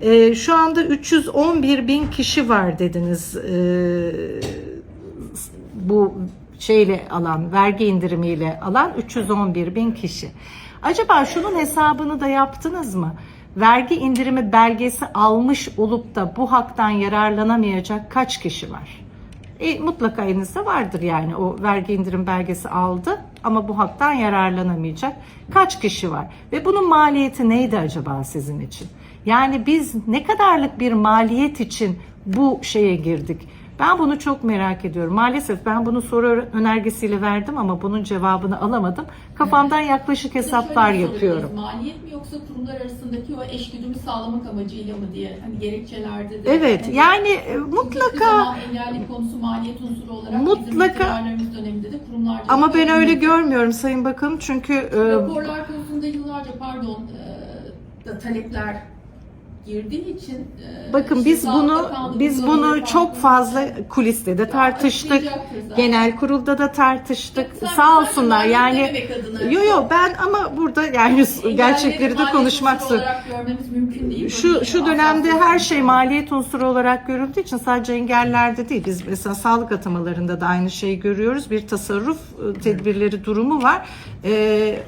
Ee, şu anda 311 bin kişi var dediniz. Ee, bu şeyle alan, vergi indirimiyle alan 311 bin kişi. Acaba şunun hesabını da yaptınız mı? Vergi indirimi belgesi almış olup da bu haktan yararlanamayacak kaç kişi var? E, mutlaka elinizde vardır yani o vergi indirim belgesi aldı ama bu haktan yararlanamayacak kaç kişi var? Ve bunun maliyeti neydi acaba sizin için? Yani biz ne kadarlık bir maliyet için bu şeye girdik? Ben bunu çok merak ediyorum. Maalesef ben bunu soru önergesiyle verdim ama bunun cevabını alamadım. Kafamdan yaklaşık hesaplar Şöyle yapıyorum. Maliyet mi yoksa kurumlar arasındaki o eşgüdümü sağlamak amacıyla mı diye hani gerekçelerde de. Evet hani yani e, mutlaka engelli konusu maliyet unsuru olarak Mutlaka. bizim döneminde de kurumlarca. ama ben öyle görmüyorum Sayın Bakanım çünkü e, Raporlar konusunda yıllarca pardon e, da talepler girdiği için e, Bakın işte biz bunu biz bunu çok fazla kuliste de tartıştık. Genel kurulda da tartıştık. Sen- Sağ olsunlar yani. Yo yo ben ama burada yani gerçekleri de konuşmak zor. Şu şu dönemde her şey maliyet unsuru olarak görüldüğü için sadece engellerde değil. Biz mesela sağlık atamalarında da aynı şeyi görüyoruz. Bir tasarruf e, tedbirleri durumu var. Ee,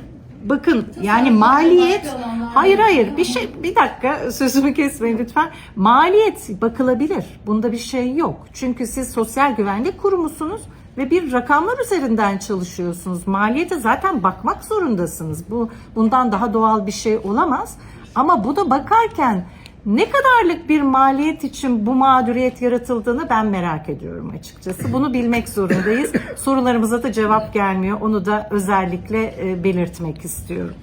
bakın yani maliyet hayır hayır bir şey bir dakika sözümü kesmeyin lütfen. Maliyet bakılabilir. Bunda bir şey yok. Çünkü siz sosyal güvenlik kurumusunuz ve bir rakamlar üzerinden çalışıyorsunuz. Maliyete zaten bakmak zorundasınız. Bu bundan daha doğal bir şey olamaz. Ama bu da bakarken ne kadarlık bir maliyet için bu mağduriyet yaratıldığını ben merak ediyorum açıkçası. Bunu bilmek zorundayız. Sorularımıza da cevap gelmiyor. Onu da özellikle e, belirtmek istiyorum.